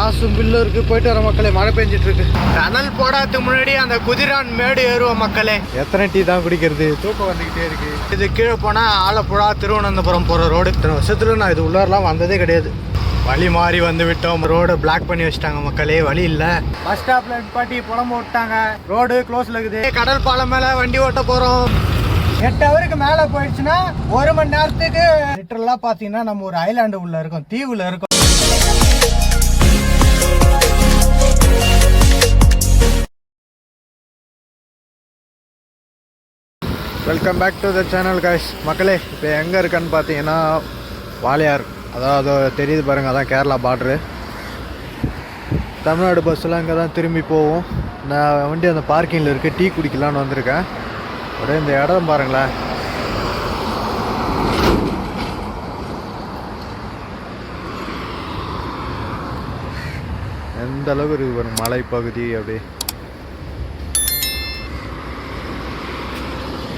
காசும் பில்லும் இருக்கு. போயிட்டு வர மக்களே மழை பெஞ்சிட்டு இருக்கு டனல் போடாததுக்கு முன்னாடி அந்த குதிரான் மேடு ஏறுவோம் மக்களே. எத்தனை டீ தான் குடிக்கிறது? தூக்கம் வந்துக்கிட்டே இருக்கு. இது கீழே போனா ஆலப்புழா திருவனந்தபுரம் போற ரோடு. இத்தனை வருஷத்துல நான் இது உள்ளாரெல்லாம் வந்ததே கிடையாது. வழி மாறி வந்து விட்டோம். ரோட பிளாக் பண்ணி வச்சிட்டாங்க மக்களே. வழி இல்ல. பஸ் ஸ்டாப்ல பாட்டி புலம்பு விட்டாங்க ரோடு க்ளோஸ்ல இருக்குது. கடல் பாலம் மேல வண்டி ஓட்ட போறோம். எட்டு ஹவருக்கு மேல போயிடுச்சுன்னா ஒரு மணி நேரத்துக்கு. லிட்டரலா பாத்தீங்கன்னா நம்ம ஒரு ஐலாண்டு உள்ள இருக்கோம். தீவுல இருக்கோம். Welcome back to the channel cash மக்களே இப்போ எங்கே இருக்கேன்னு பார்த்தீங்கன்னா வாளையார் அதாவது தெரியுது பாருங்கள் அதான் கேரளா பார்ட்ரு தமிழ்நாடு பஸ்ஸெலாம் இங்கே தான் திரும்பி போவோம். நான் வண்டி அந்த பார்க்கிங்கில் இருக்குது டீ குடிக்கலான்னு வந்திருக்கேன். அப்படியே இந்த இடம் பாருங்களேன். எந்த அளவுக்கு இருக்குது பாருங்க மலைப்பகுதி அப்படியே.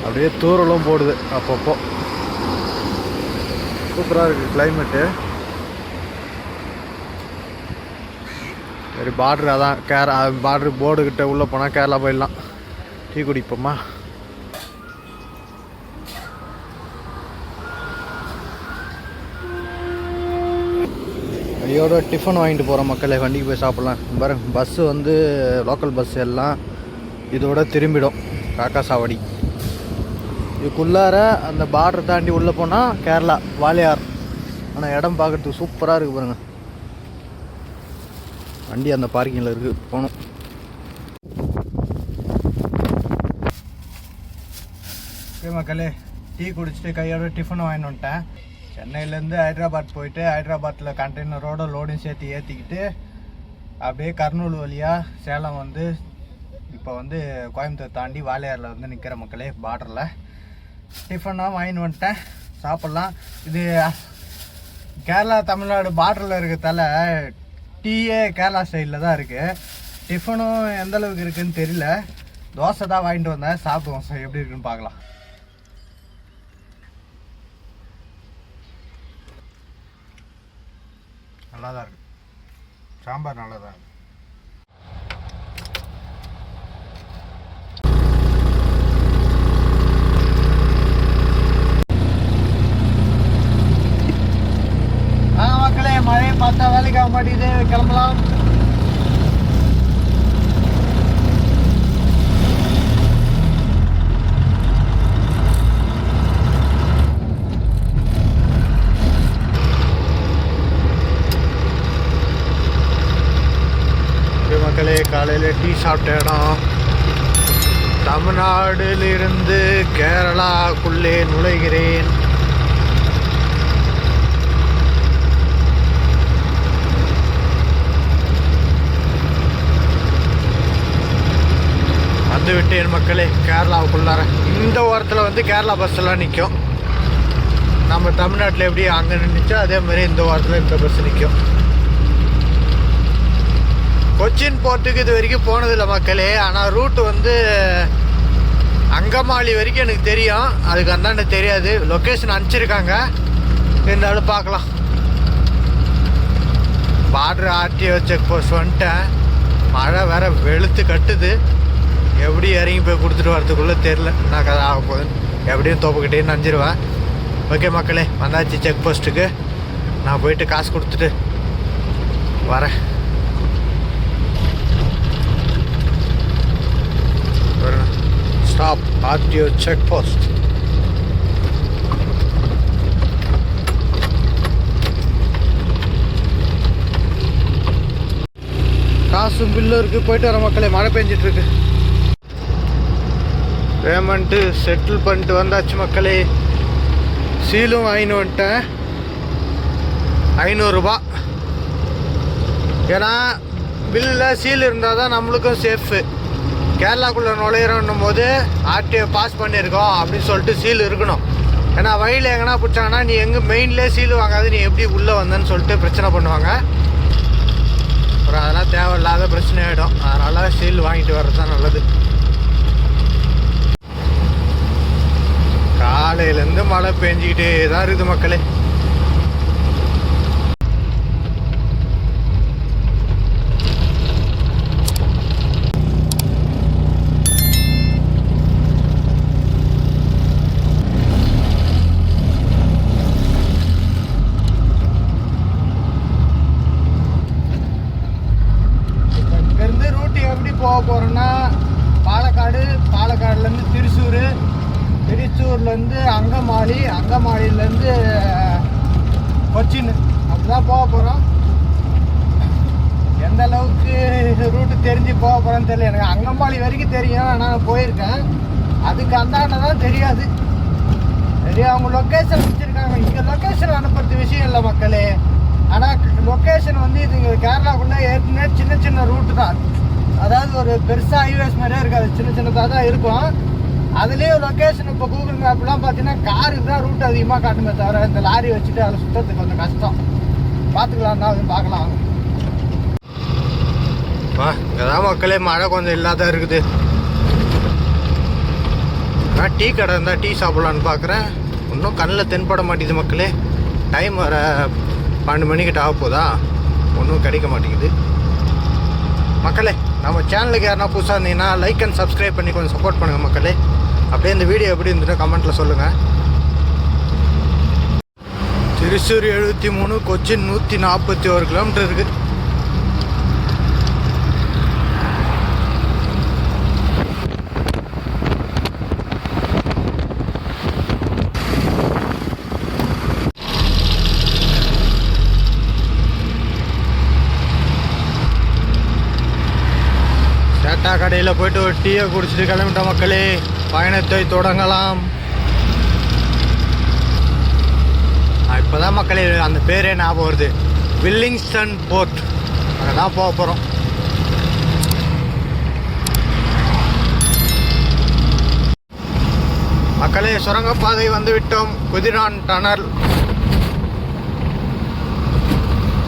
அப்படியே தூரலும் போடுது அப்பப்போ. சூப்பராக இருக்குது கிளைமேட்டு சரி பார்டர் அதான் கேரளா பார்டர் போர்டுக்கிட்ட உள்ளே போனால் கேரளா போயிடலாம். டீ குடிப்போமா? ஐயோட டிஃபன் வாங்கிட்டு போகிற மக்களை வண்டிக்கு போய் சாப்பிட்லாம். பாருங்க பஸ்ஸு வந்து லோக்கல் பஸ் எல்லாம் இதோட திரும்பிடும். காக்கா சாவடி. இதுக்குள்ளார அந்த பார்டர் தாண்டி உள்ளே போனால் கேரளா வாளையார் ஆனால் இடம் பார்க்குறதுக்கு சூப்பராக இருக்குது பாருங்கள் வண்டி அந்த பார்க்கிங்கில் இருக்குது போகணும். ஓகே மக்களே டீ குடிச்சிட்டு கையோட டிஃபன் வாங்கிட்டு வந்துட்டேன். சென்னையிலேருந்து ஹைதராபாத் போயிட்டு ஹைதராபாத்தில் கண்டெய்னரோட லோடும் சேர்த்து ஏற்றிக்கிட்டு அப்படியே கர்னூல் வழியாக சேலம் வந்து இப்போ வந்து கோயம்புத்தூர் தாண்டி வாளையாரில் வந்து நிற்கிற மக்களே பார்டரில் டிஃபனாக வாங்கின்னு வந்துட்டேன். சாப்பிட்லாம். இது கேரளா தமிழ்நாடு பார்டரில் இருக்கிறதால டீயே கேரளா ஸ்டைலில் தான் இருக்குது டிஃபனும் எந்த அளவுக்கு தெரியல. தோசை தான் வாங்கிட்டு வந்தேன். சாப்பிடுவோம் சார். எப்படி இருக்குன்னு பார்க்கலாம். நல்லா தான் இருக்கு. சாம்பார் நல்லா தான் இருக்கு. பார்த்தா வேலைக்கு ஆக மாட்டேங்குது. கிளம்பலாம். மக்களே காலையில் டீ சாப்பிட்ட இடம். தமிழ்நாட்டிலிருந்து கேரளாக்குள்ளே நுழைகிறேன். வந்து விட்டேன் மக்களே கேரளாவுக்குள்ளார. இந்த ஓரத்தில் வந்து கேரளா பஸ் எல்லாம் நிற்கும் நம்ம தமிழ்நாட்டில் எப்படி அங்கே நின்றுச்சோ அதே மாதிரி இந்த ஓரத்தில் இந்த பஸ் நிற்கும் கொச்சின் போர்ட்டுக்கு இது வரைக்கும் போனதில்லை மக்களே. ஆனால் ரூட் வந்து அங்கமாளி வரைக்கும் எனக்கு தெரியும். அதுக்கு அந்தாண்ட தெரியாது. லொக்கேஷன் அனுப்பிச்சிருக்காங்க. இருந்தாலும் பார்க்கலாம். பார்டர் ஆர்டிஓ செக் போஸ்ட் வந்துட்டேன். மழை வேற வெளுத்து கட்டுது. எப்படி இறங்கி போய் கொடுத்துட்டு வரதுக்குள்ளே தெரில நான் கதை ஆக போகுதுன்னு. எப்படியும் தோப்புக்கிட்டே நஞ்சிருவேன் ஓகே மக்களே வந்தாச்சு செக் போஸ்ட்டுக்கு நான் போயிட்டு காசு கொடுத்துட்டு வரேன். ஸ்டாப் ஆர்டிஓ செக் போஸ்ட் காசும் பில்லும் இருக்குது போயிட்டு வர மக்களே மழை பெஞ்சிட்ருக்கு பேமெண்ட்டு செட்டில் பண்ணிட்டு வந்தாச்சு மக்களே. சீலும் வாங்கின்னு வந்துட்டேன். ஐநூறுரூபா ஏன்னா பில்லில் சீல் இருந்தால் தான் நம்மளுக்கும் சேஃபு கேரளாக்குள்ளே நுழையிறோன்னும் போது ஆர்டிஓ பாஸ் பண்ணியிருக்கோம் அப்படின்னு சொல்லிட்டு சீல் இருக்கணும். ஏன்னா வழியில் எங்கன்னா பிடிச்சாங்கன்னா நீ எங்கே மெயின்லேயே சீல் வாங்காது நீ எப்படி உள்ளே வந்தேன்னு சொல்லிட்டு பிரச்சனை பண்ணுவாங்க. அப்புறம் அதெல்லாம் தேவையில்லாத பிரச்சனை ஆகிடும் அதனால் சீல் வாங்கிட்டு வர்றது தான் நல்லது. காலையிலேருந்து மழை பெஞ்சிக்கிட்டே தான் இருக்குது மக்களே எப்படி போக போகிறோன்னா பாலக்காடு பாலக்காடுலேருந்து திருச்சூர் திருச்சூர்லேருந்து அங்கமாலி அங்கமாலிலேருந்து கொச்சின் அப்படிதான் போக போகிறோம் எந்த அளவுக்கு ரூட்டு தெரிஞ்சு போக போகிறேன்னு தெரியல எனக்கு அங்கமாலி வரைக்கும் தெரியும் நான் போயிருக்கேன். அதுக்கு அந்தாண்ட தான் தெரியாது. சரி அவங்க லொக்கேஷன் வச்சுருக்காங்க. இங்கே லொக்கேஷன் அனுப்புறது விஷயம் இல்லை மக்களே. ஆனால் லொக்கேஷன் வந்து இது இங்கே கேரளாக்குள்ளே ஏற்கனவே சின்ன சின்ன ரூட்டு தான். அதாவது ஒரு பெருசாக ஹைவேஸ் மாதிரியே இருக்காது. சின்ன சின்னதாக தான் இருக்கும். அதுலேயே லொக்கேஷன் இப்போ கூகுள் மேப்லாம் பார்த்தீங்கன்னா காருக்கு தான் ரூட் அதிகமாக காட்டுமே தவிர இந்த லாரி வச்சுட்டு அதில் சுத்தத்துக்கு கொஞ்சம் கஷ்டம். பார்த்துக்கலாம் தான் பார்க்கலாம் இங்கே தான் மக்களே மழை கொஞ்சம் இல்லாத இருக்குது. நான் டீ கடை இருந்தால் டீ சாப்பிட்லான்னு பார்க்குறேன். இன்னும் கண்ணில் தென்பட மாட்டேங்குது மக்களே. டைம் வர பன்னெண்டு மணிக்கிட்ட ஆக போதா? ஒன்றும் கிடைக்க மாட்டேங்குது. மக்களே நம்ம சேனலுக்கு யாருனா புதுசாக இருந்தீங்கன்னா லைக் அண்ட் சப்ஸ்கிரைப் பண்ணி கொஞ்சம் சப்போர்ட் பண்ணுங்கள் மக்களே. அப்படியே இந்த வீடியோ எப்படி இருந்துட்டு கமெண்ட்டில் சொல்லுங்கள் திருச்சூர் எழுபத்தி மூணு கொச்சின் நூற்றி நாற்பத்தி ஒரு கிலோமீட்டர் இருக்குது சேட்டா கடையில் போயிட்டு ஒரு டீயை குடிச்சிட்டு கிளம்பிட்ட மக்களே. பயணத்தை தொடங்கலாம். இப்போ தான் மக்களே அந்த பேரே ஞாபகம் வருது. Willingdon port. அங்கே தான் போக போகிறோம் மக்களே சுரங்கப்பாதை வந்து விட்டோம் குதிரான் டனல்.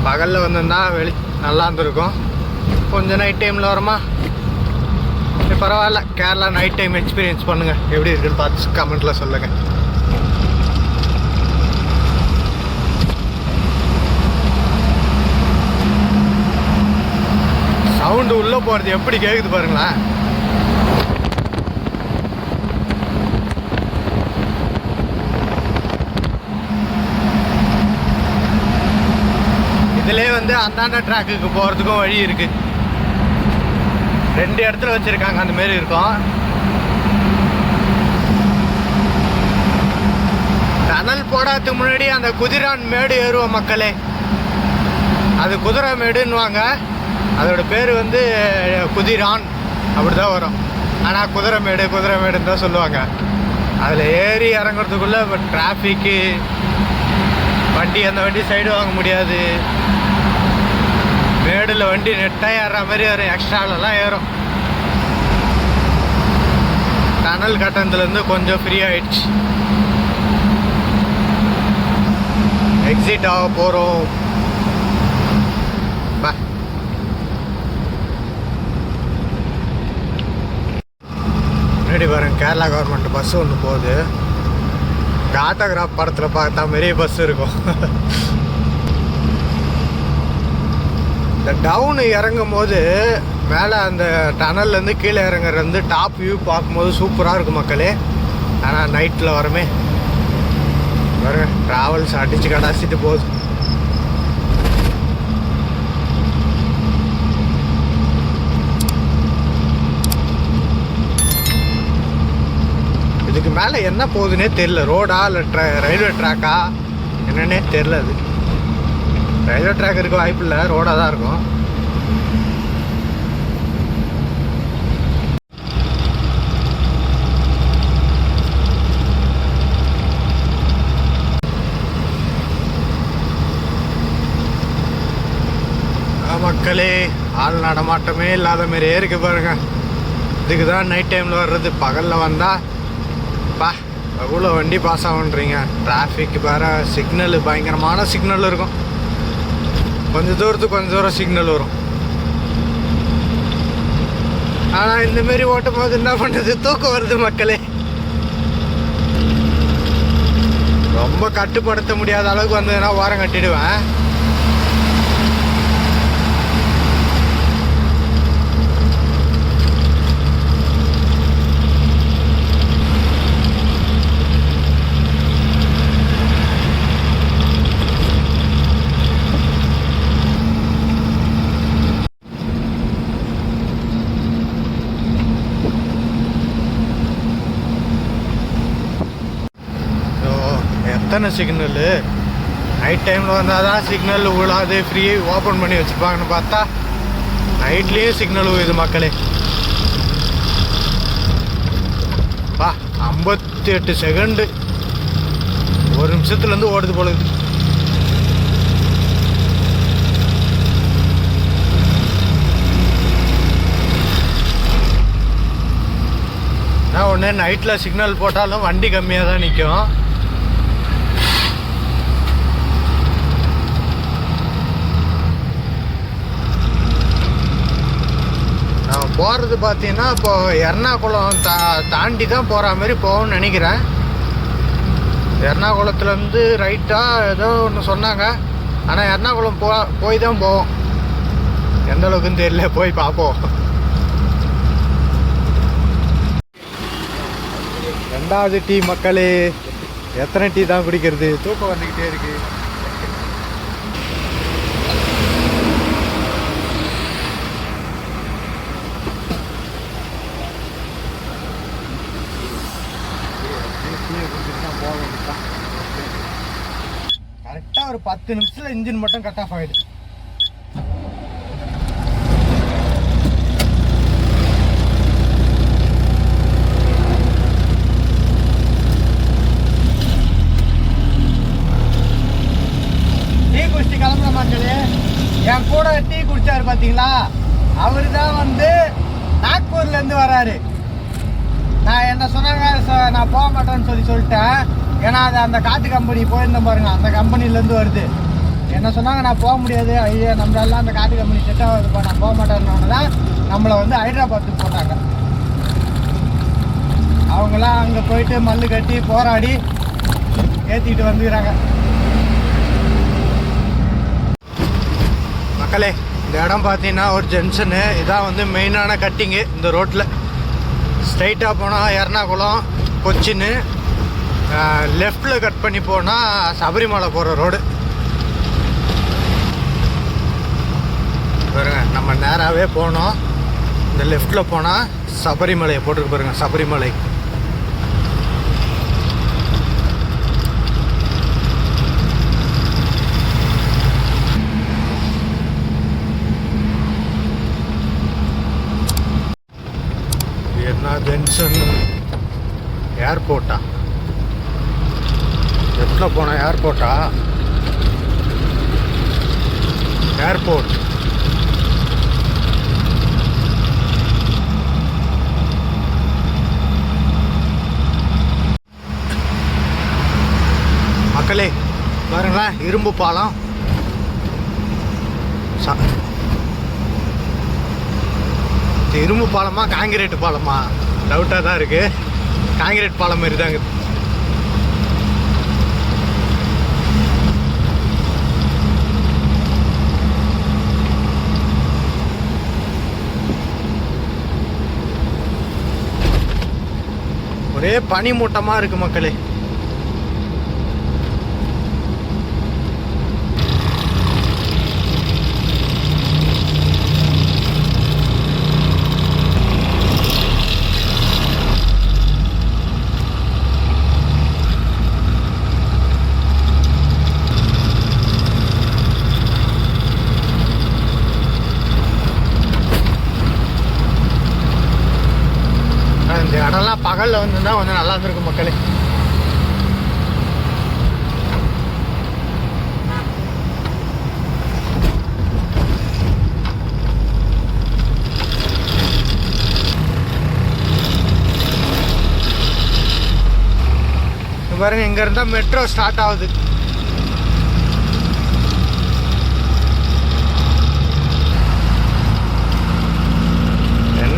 பகலில் வந்திருந்தா வெளி நல்லா இருந்திருக்கும். கொஞ்சம் நைட் டைமில் வருமா? பரவாயில்ல. கேரளா நைட் டைம் எக்ஸ்பீரியன்ஸ் பண்ணுங்கள் எப்படி இருக்குன்னு பார்த்து கமெண்ட்டில் சொல்லுங்கள் சவுண்டு உள்ளே போகிறது எப்படி கேட்குது பாருங்களேன் இதுலேயே வந்து அந்தாண்ட ட்ராக்குக்கு போகிறதுக்கும் வழி இருக்குது ரெண்டு இடத்துல வச்சுருக்காங்க அந்த மாரி இருக்கும். டனல் போடாததுக்கு முன்னாடி அந்த குதிரான் மேடு ஏறுவோம் மக்களே. அது குதிரை மேடுன்னுவாங்க. அதோட பேர் வந்து குதிரான். அப்படி தான் வரும். ஆனால் குதிரை மேடு குதிரை மேடுன்னு தான் சொல்லுவாங்க. அதில் ஏறி இறங்குறதுக்குள்ளே இப்போ டிராஃபிக்கு வண்டி அந்த வண்டி சைடு வாங்க முடியாது. மேடில் வண்டி நெட்டாக ஏறுற மாதிரி வரும் எக்ஸ்ட்ராலெல்லாம் ஏறும். டனல் கட்டணத்துலேருந்து கொஞ்சம் ஃப்ரீ ஆயிடுச்சு. எக்ஸிட் ஆக போகிறோம் முன்னாடி பாருங்க கேரளா கவர்மெண்ட் பஸ் ஒன்று போகுது. இந்த ஆட்டோகிராஃப் படத்தில் பார்த்தா மாரி பஸ் இருக்கும். இந்த டவுனு இறங்கும் போது மேலே அந்த டனல்லேருந்து கீழே இறங்குறது வந்து டாப் வியூ பார்க்கும்போது சூப்பராக இருக்கும் மக்களே. ஆனால் நைட்டில் வரமே வர ட்ராவல்ஸ் அடித்து கடாசிட்டு போகுது. இதுக்கு மேலே என்ன போகுதுன்னே தெரில ரோடா இல்லை ட்ர ரயில்வே ட்ராக்கா என்னன்னே தெரில அது ரயில்வே ட்ராக் இருக்க வாய்ப்பு இல்லை ரோடாக தான் இருக்கும். மக்களே ஆள் நடமாட்டமே இல்லாத மாதிரியே இருக்கு பாருங்க. இதுக்கு தான் நைட் டைமில் வர்றது. பகலில் வந்தால் பா எவ்வளோ வண்டி பாஸ் ஆகுன்றீங்க டிராஃபிக் வேறு சிக்னல் பயங்கரமான சிக்னல் இருக்கும். கொஞ்சம் தூரத்துக்கு கொஞ்சம் தூரம் சிக்னல் வரும். ஆனால் இந்த மாரி ஓட்டும் போது என்ன பண்ணுறது தூக்கம் வருது மக்களே. ரொம்ப கட்டுப்படுத்த முடியாத அளவுக்கு வந்ததுன்னா ஓரம் கட்டிடுவேன். தானே சிக்னலு நைட் டைமில் வந்தால் தான் சிக்னல் விழாது ஃப்ரீ ஓப்பன் பண்ணி வச்சுருப்பாங்கன்னு பார்த்தா நைட்லேயே சிக்னல் விழுது மக்களே. பா ஐம்பத்தி எட்டு செகண்டு ஒரு நிமிஷத்துலேருந்து ஓடுது போல நான் ஒன்று நைட்டில் சிக்னல் போட்டாலும் வண்டி கம்மியாக தான் நிற்கும் நான் போகிறது பார்த்தீங்கன்னா இப்போ எர்ணாகுளம் தா தாண்டி தான் போகிற மாதிரி போகணும்னு நினைக்கிறேன். எர்ணாகுளத்துலேருந்து ரைட்டாக ஏதோ ஒன்று சொன்னாங்க. ஆனால் எர்ணாகுளம் போ போய் தான் போவோம். எந்த அளவுக்குன்னு தெரியல. போய் பார்ப்போம். ரெண்டாவது டீ மக்களே எத்தனை டீ தான் குடிக்கிறது? தூக்கம் வந்துக்கிட்டே இருக்குது கரெக்டாக ஒரு பத்து நிமிஷத்தில் இன்ஜின் மட்டும் கட் ஆஃப் ஆகிடுது டீ குடிச்சு கிளம்புற மக்களே என் கூட டீ குடிச்சாரு பார்த்தீங்களா அவரு தான் வந்து நாக்பூர்லேருந்து வராரு. நான் என்ன சொன்னாங்க? நான் போக மாட்டேன்னு சொல்லி சொல்லிட்டேன். ஏன்னா அது அந்த காட்டு கம்பெனி போயிருந்தேன் பாருங்க. அந்த கம்பெனிலேருந்து வருது. என்ன சொன்னாங்க? நான் போக முடியாது. ஐயோ நம்மளெல்லாம் அந்த காட்டு கம்பெனி செட் ஆகுதுப்பா நான் போக மாட்டேன்னு தான் நம்மளை வந்து ஹைதராபாத்துக்கு போட்டாங்க. அவங்களாம் அங்கே போயிட்டு மல்லு கட்டி போராடி ஏற்றிக்கிட்டு வந்துக்கிறாங்க. மக்களே இந்த இடம் பார்த்தீங்கன்னா ஒரு ஜங்ஷனு. இதான் வந்து மெயினான கட்டிங்கு இந்த ரோட்டில் ஸ்ட்ரைட்டாக போனால் எர்ணாகுளம் கொச்சின்னு லெஃப்டில் கட் பண்ணி போனால் சபரிமலை போகிற ரோடு பாருங்க நம்ம நேராகவே போனோம். இந்த லெஃப்டில் போனால் சபரிமலையை போட்டுருக்கு பாருங்க சபரிமலை. என்ன ஜங்ஷன்? ஏர்போர்ட்டா லெஃப்டில் போன ஏர்போர்ட்டா? ஏர்போர்ட். மக்களே பாருங்களேன் இரும்பு பாலம். ச- இரும்பு பாலமா காங்கிரீட் பாலமா? டவுட்டாக தான் இருக்குது காங்கிரீட் பாலம் மாதிரி தாங்க ஒரே பனி மூட்டமாக மக்களே ஆனா, இந்த இடம்லாம் பகலில் வந்து தான் கொஞ்சம் நல்லா இருந்திருக்கும் மக்களே. பாருங்க இங்க இருந்தா மெட்ரோ ஸ்டார்ட் ஆகுது.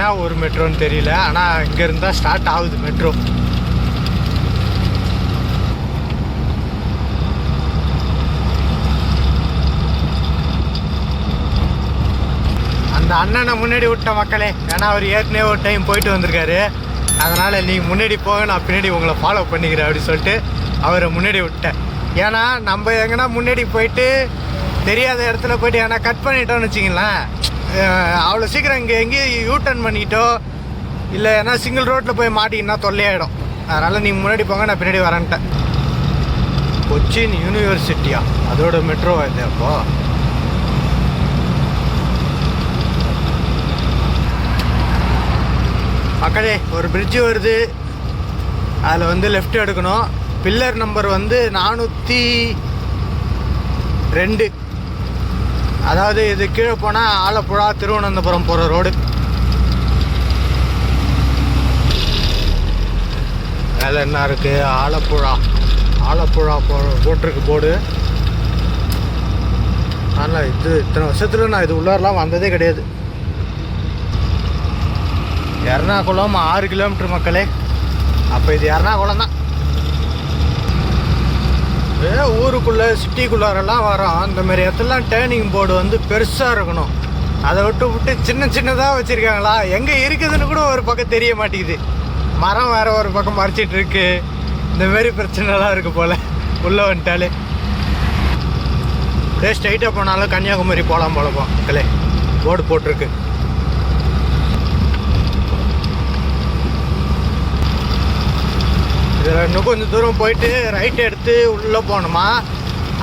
என்ன ஒரு மெட்ரோன்னு தெரியல ஆனால் இங்க இருந்தா ஸ்டார்ட் ஆகுது மெட்ரோ. அந்த அண்ணனை முன்னாடி விட்ட மக்களே ஏன்னா அவர் ஏற்கனவே ஒரு டைம் போயிட்டு வந்திருக்காரு. அதனால் நீ முன்னாடி போக நான் பின்னாடி உங்களை ஃபாலோ பண்ணிக்கிறேன் அப்படின்னு சொல்லிட்டு அவரை முன்னாடி விட்டேன் ஏன்னா நம்ம எங்கன்னா முன்னாடி போயிட்டு தெரியாத இடத்துல போயிட்டு ஏன்னா கட் பண்ணிட்டோம்னு வச்சிங்களேன் அவ்வளோ சீக்கிரம் இங்கே எங்கேயும் யூ டர்ன் பண்ணிட்டோ இல்லை ஏன்னா சிங்கிள் ரோட்டில் போய் மாட்டிங்கன்னா தொல்லையாயிடும். அதனால் நீங்கள் முன்னாடி போங்க நான் பின்னாடி வரேன்ட்டேன். கொச்சின் யூனிவர்சிட்டியா அதோட மெட்ரோ இது அப்போ? மக்களே ஒரு பிரிட்ஜு வருது. அதில் வந்து லெஃப்ட் எடுக்கணும். பில்லர் நம்பர் வந்து நானூற்றி ரெண்டு. அதாவது இது கீழே போனால் ஆலப்புழா திருவனந்தபுரம் போகிற ரோடு. வேலை என்ன இருக்குது ஆலப்புழா. ஆலப்புழா போ போட்டிருக்கு போர்டு. ஆனால் இது இத்தனை வருஷத்தில் நான் இது உள்ளாரெலாம் வந்ததே கிடையாது. எர்ணாகுளம் ஆறு கிலோமீட்டர் மக்களே. அப்போ இது எர்ணாகுளம் தான். ஊருக்குள்ளே சிட்டிக்குள்ளாரெல்லாம் வரோம் அந்த மாதிரி இடத்துலலாம் டேர்னிங் போர்டு வந்து பெருசாக இருக்கணும். அதை விட்டு விட்டு சின்ன சின்னதாக வச்சுருக்காங்களா? எங்கே இருக்குதுன்னு கூட ஒரு பக்கம் தெரிய மாட்டேங்குது. மரம் வேறு ஒரு பக்கம் மறைச்சிட்டு இருக்கு. இந்த மாதிரி பிரச்சனைலாம் இருக்குது போல். உள்ளே வந்துட்டாலே. ஏ ஸ்ட்ரைட்டாக போனாலும் கன்னியாகுமரி போகலாம் போலப்போம் மக்களே. போர்டு போட்டிருக்கு. இதில் இன்னும் கொஞ்சம் தூரம் போயிட்டு ரைட் எடுத்து உள்ளே போகணுமா?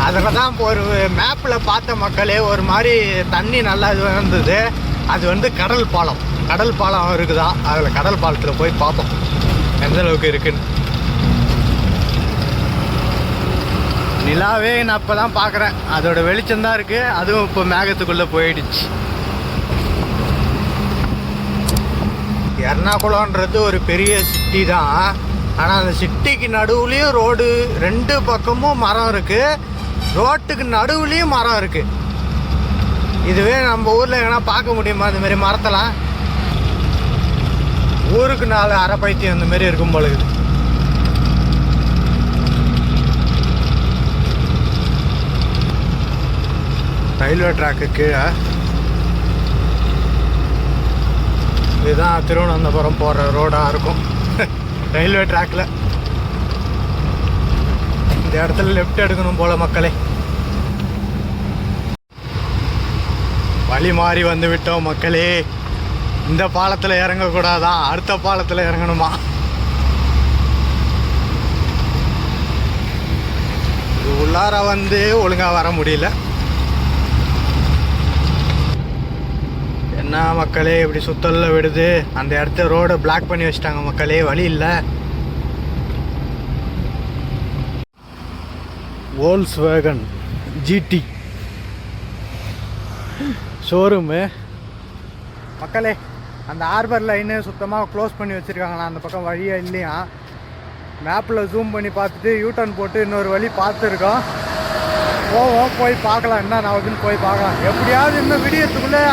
அதில் தான் இப்போ ஒரு மேப்பில் பார்த்த மக்களே ஒரு மாதிரி தண்ணி நல்லா இது இருந்தது அது வந்து கடல் பாலம். கடல் பாலம் இருக்குதா? அதில் கடல் பாலத்தில் போய் பார்ப்போம். எந்த அளவுக்கு இருக்குன்னு. நிலாவே நான் இப்போ தான் பார்க்குறேன். அதோட வெளிச்சம் தான் இருக்குது அதுவும் இப்போ மேகத்துக்குள்ளே போயிடுச்சு. எர்ணாகுளம்ன்றது ஒரு பெரிய சிட்டி தான். ஆனால் அந்த சிட்டிக்கு நடுவுலேயும் ரோடு ரெண்டு பக்கமும் மரம் இருக்குது ரோட்டுக்கு நடுவுலேயும் மரம் இருக்குது இதுவே நம்ம ஊரில் எங்கன்னா பார்க்க முடியுமா இந்த மரத்தெல்லாம்? ஊருக்கு நாலு அரை பைத்தியம் இந்த இருக்கும் போல ரயில்வே ட்ராக்கு கீழே. இதுதான் திருவனந்தபுரம் போகிற ரோடாக இருக்கும். ரயில்வே ட்ராக்கில் இந்த இடத்துல லெஃப்ட் எடுக்கணும் போல மக்களே. வழி மாறி வந்து விட்டோம் மக்களே. இந்த பாலத்தில் இறங்கக்கூடாதான் அடுத்த பாலத்தில் இறங்கணுமா? உள்ளார வந்து ஒழுங்காக வர முடியல. என்ன மக்களே இப்படி சுத்தல்ல விடுது. அந்த இடத்த ரோடை பிளாக் பண்ணி வச்சிட்டாங்க மக்களே வழி இல்லை. வோல்ஸ் வேகன் ஜிடி ஷோரூமு மக்களே அந்த ஹார்பர் லைனு சுத்தமாக க்ளோஸ் பண்ணி வச்சுருக்காங்களா அந்த பக்கம் வழியே இல்லையா மேப்பில் ஜூம் பண்ணி பார்த்துட்டு யூட்டர்ன் போட்டு இன்னொரு வழி பார்த்துருக்கோம். போவோம் போய் பார்க்கலாம் என்ன ஆகுதுன்னு போய் பார்க்கலாம். எப்படியாவது இன்னும் விடியறதுக்குள்ளே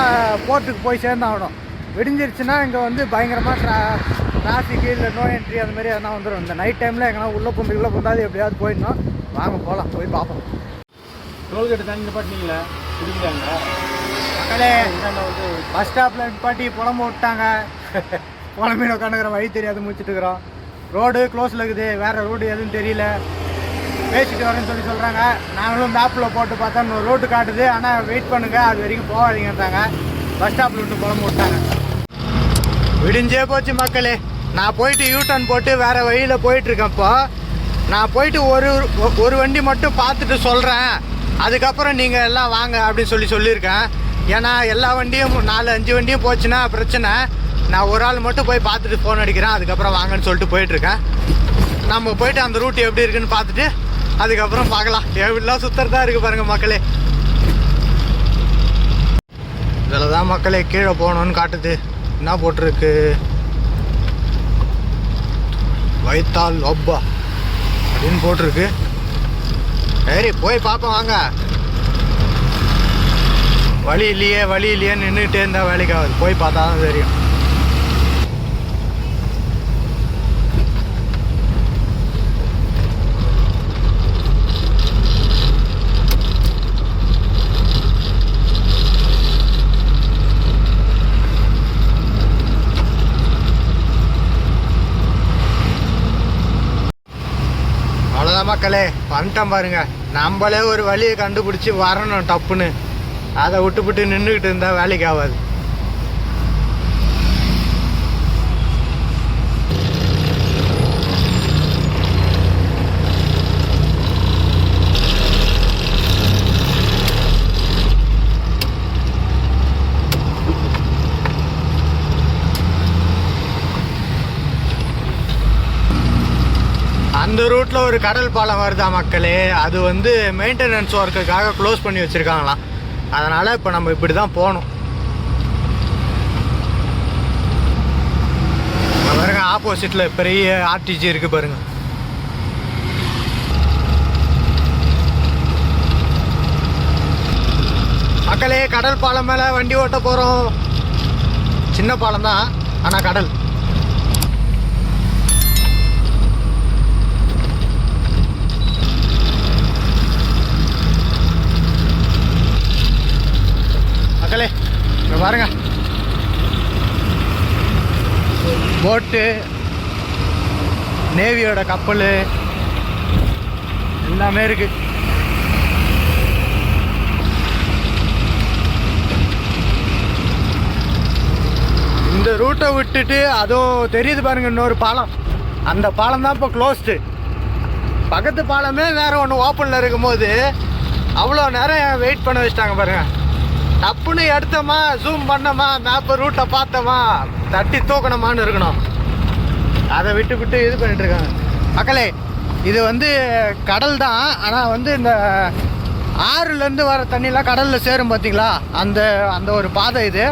போர்ட்டுக்கு போய் சேர்ந்தாகணும். விடிஞ்சிருச்சுன்னா இங்கே வந்து பயங்கரமாக ட்ரா டிராஃபிக்கு இல்லை நோ என்ட்ரி அந்த மாதிரி எதனா வந்துடும் இந்த நைட் டைமில் எங்கன்னா உள்ளே புந்து உள்ளே புந்தாது எப்படியாவது போயிடணும். வாங்க போகலாம் போய் பார்ப்போம். டோல்கேட் தண்ணி நிப்பாட்டினீங்களா? குடிக்கிறாங்க மக்களே பஸ் ஸ்டாப்பில் நிப்பாட்டி புலம்பு விட்டாங்க. புலம்பீன உட்காந்துக்கிற வழி தெரியாது முடிச்சுட்டு இருக்கிறோம். ரோடு க்ளோஸில் இருக்குது. வேறு ரோடு எதுவும் தெரியல. பேசிட்டு வரேன்னு சொல்லி சொல்கிறாங்க நாங்களும் மேப்பில் போட்டு பார்த்தா இன்னொரு ரோட்டு காட்டுது. ஆனால் வெயிட் பண்ணுங்கள் அது வரைக்கும் போகாதீங்கன்றாங்க. பஸ் ஸ்டாப்பில் விட்டு புலம்பு விட்டாங்க. விடிஞ்சே போச்சு மக்களே. நான் போயிட்டு யூட்டர்ன் போட்டு வேறு வழியில் போயிட்டுருக்கேன் இப்போ. நான் போயிட்டு ஒரு ஒரு வண்டி மட்டும் பார்த்துட்டு சொல்கிறேன் அதுக்கப்புறம் நீங்கள் எல்லாம் வாங்க அப்படின்னு சொல்லி சொல்லியிருக்கேன். ஏன்னா எல்லா வண்டியும் நாலு அஞ்சு வண்டியும் போச்சுன்னா பிரச்சனை. நான் ஒரு ஆள் மட்டும் போய் பார்த்துட்டு ஃபோன் அடிக்கிறேன். அதுக்கப்புறம் வாங்கன்னு சொல்லிட்டு போயிட்டுருக்கேன். நம்ம போயிட்டு அந்த ரூட் எப்படி இருக்குன்னு பார்த்துட்டு அதுக்கப்புறம் பார்க்கலாம். எப்படிலாம் சுத்தறதா இருக்குது பாருங்கள் மக்களே. இதில் தான் மக்களே கீழே போகணுன்னு காட்டுது. என்ன போட்டிருக்கு? வைத்தால் ஒப்பா அப்படின்னு போட்டிருக்கு. சரி போய் பார்ப்போம் வாங்க. வழி இல்லையே வழி இல்லையே நின்றுட்டே இருந்தால் வேலைக்கு ஆகுது. போய் பார்த்தா தான் தெரியும். மக்களே வந்துட்டோம் பாருங்க. நம்மளே ஒரு வழியை கண்டுபிடிச்சி வரணும் டப்புன்னு. அதை விட்டுப்புட்டு நின்றுக்கிட்டு இருந்தால் வேலைக்கு ஆகாது. அந்த ரூட்டில் ஒரு கடல் பாலம் வருதா மக்களே? அது வந்து மெயின்டெனன்ஸ் ஒர்க்குக்காக க்ளோஸ் பண்ணி வச்சுருக்காங்களாம். அதனால் இப்போ நம்ம இப்படி தான் போகணும் பாருங்க ஆப்போசிட்டில் பெரிய ஆர்டிஜி இருக்குது பாருங்க. மக்களே கடல் பாலம் மேலே வண்டி ஓட்ட போகிறோம் சின்ன பாலம் தான் ஆனால் கடல். மக்களே இங்க பாருங்க. போட்டு நேவியோட கப்பல் எல்லாமே இருக்கு. இந்த ரூட்டை விட்டுட்டு அதுவும் தெரியுது பாருங்க இன்னொரு பாலம். அந்த பாலம் தான் இப்போ க்ளோஸ்டு பக்கத்து பாலமே வேற ஒன்று ஓப்பனில் இருக்கும்போது அவ்வளோ நேரம் வெயிட் பண்ண வச்சிட்டாங்க பாருங்கள் டப்புன்னு எடுத்தோமா ஜூம் பண்ணோமா மேப்பை ரூட்டை பார்த்தோமா தட்டி தூக்கணுமான்னு இருக்கணும். அதை விட்டு விட்டு இது பண்ணிட்டு இருக்காங்க. மக்களே இது வந்து கடல் தான். ஆனால் வந்து இந்த ஆறுலேருந்து வர தண்ணிலாம் கடலில் சேரும் பார்த்தீங்களா அந்த அந்த ஒரு பாதை இது.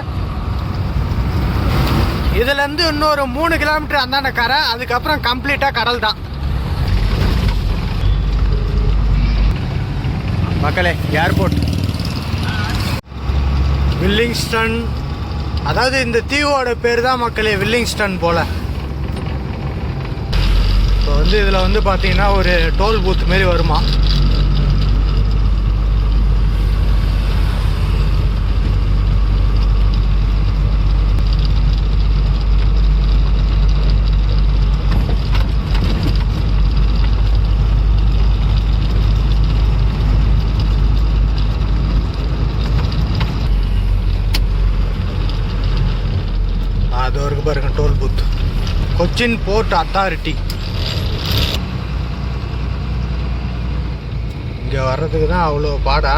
இதுலேருந்து இன்னொரு மூணு கிலோமீட்டர் அந்தாண்ட கரை. அதுக்கப்புறம் கம்ப்ளீட்டாக கடல் தான். மக்களே ஏர்போர்ட் வில்லிங்ஸ்டன் அதாவது இந்த தீவோட பேர் தான் மக்களே வில்லிங்ஸ்டன் போல். இப்போ வந்து இதில் வந்து பார்த்தீங்கன்னா ஒரு டோல் பூத் மாரி வருமா? அது வரைக்கும் பாருங்க toll booth Cochin port authority இங்கே வர்றதுக்கு தான் அவ்வளோ பாடா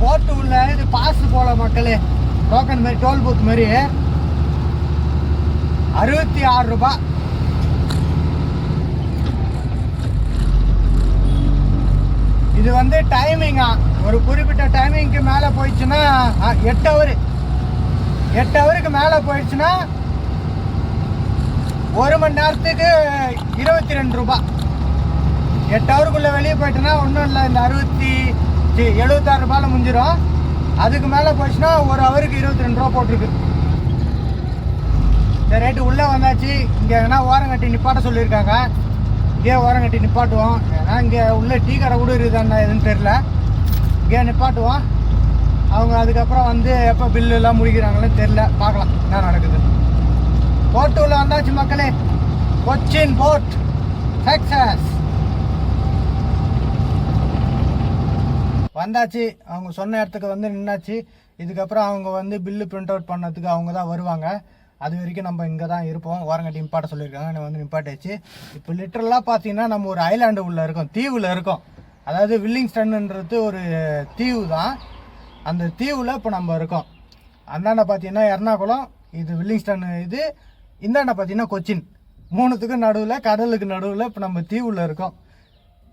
போட்டு உள்ள இது பாஸ் போல மக்களே டோக்கன் மாதிரி டோல் பூத் மாதிரி அறுபத்தி ஆறு ரூபாய் இது வந்து டைமிங்கா ஒரு குறிப்பிட்ட டைமிங்க்கு மேலே போயிடுச்சுன்னா எட்டு ஹவர் எட்டு ஹவருக்கு மேலே போயிடுச்சுன்னா ஒரு மணி நேரத்துக்கு இருபத்தி ரெண்டு ரூபா. எட்டு ஹவருக்குள்ளே வெளியே போயிட்டுனா ஒன்றும் இல்லை இந்த அறுபத்தி எழுபத்தாறு ரூபாயில் முடிஞ்சிடும் அதுக்கு மேலே போச்சுன்னா ஒரு ஹவருக்கு இருபத்தி ரெண்டு ரூபா போட்டிருக்கு. இந்த ரேட்டு உள்ளே வந்தாச்சு. இங்கே எங்கன்னா ஓரங்கட்டி நிப்பாட்ட சொல்லியிருக்காங்க. இங்கே ஓரங்கட்டி நிப்பாட்டுவோம். ஏன்னா இங்கே உள்ளே டீ கடை கூட இருக்குதாண்ணா எதுன்னு தெரில இங்கே நிப்பாட்டுவோம். அவங்க அதுக்கப்புறம் வந்து எப்போ பில்லு எல்லாம் தெரில பார்க்கலாம் என்ன நடக்குது. போட்டு உள்ளே வந்தாச்சு மக்களே. கொச்சின் போட் சக்சஸ் வந்தாச்சு. அவங்க சொன்ன இடத்துக்கு வந்து நின்னாச்சு. இதுக்கப்புறம் அவங்க வந்து பில்லு பிரிண்ட் அவுட் பண்ணதுக்கு அவங்க தான் வருவாங்க. அது வரைக்கும் நம்ம இங்கே தான் இருப்போம். ஓரங்கட்டி நிப்பாட்ட சொல்லியிருக்காங்க. நான் வந்து நிப்பாட்டாச்சு. இப்போ லிட்டரலாக பார்த்தீங்கன்னா நம்ம ஒரு ஐலாண்டு உள்ளே இருக்கோம். தீவில் இருக்கோம். அதாவது வில்லிங்ஸ்டன்ன்றது ஒரு தீவு தான். அந்த தீவில் இப்போ நம்ம இருக்கோம். அந்தாண்ட பார்த்தீங்கன்னா எர்ணாகுளம் இது வில்லிங்ஸ்டன் இது. இந்தாண்ட பார்த்தீங்கன்னா கொச்சின். மூணுத்துக்கும் நடுவில் கடலுக்கு நடுவில் இப்போ நம்ம தீவில் இருக்கோம்.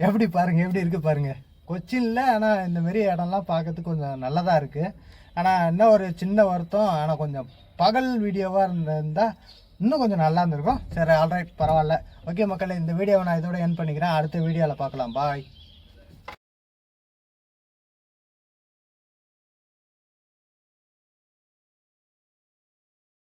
எப்படி பாருங்கள் எப்படி இருக்குது பாருங்கள் கொச்சின்ல ஆனால் இந்த மாதிரி இடம்லாம் பார்க்கறதுக்கு கொஞ்சம் நல்லதாக இருக்குது ஆனால் என்ன ஒரு சின்ன வருத்தம் ஆனால் கொஞ்சம் பகல் வீடியோவாக இருந்திருந்தா இன்னும் கொஞ்சம் நல்லா இருந்திருக்கும். சரி ஆல்ரைட் பரவாயில்ல. ஓகே மக்களே இந்த வீடியோவை நான் இதோட என் பண்ணிக்கிறேன். அடுத்த வீடியோவில் பார்க்கலாம் பாய்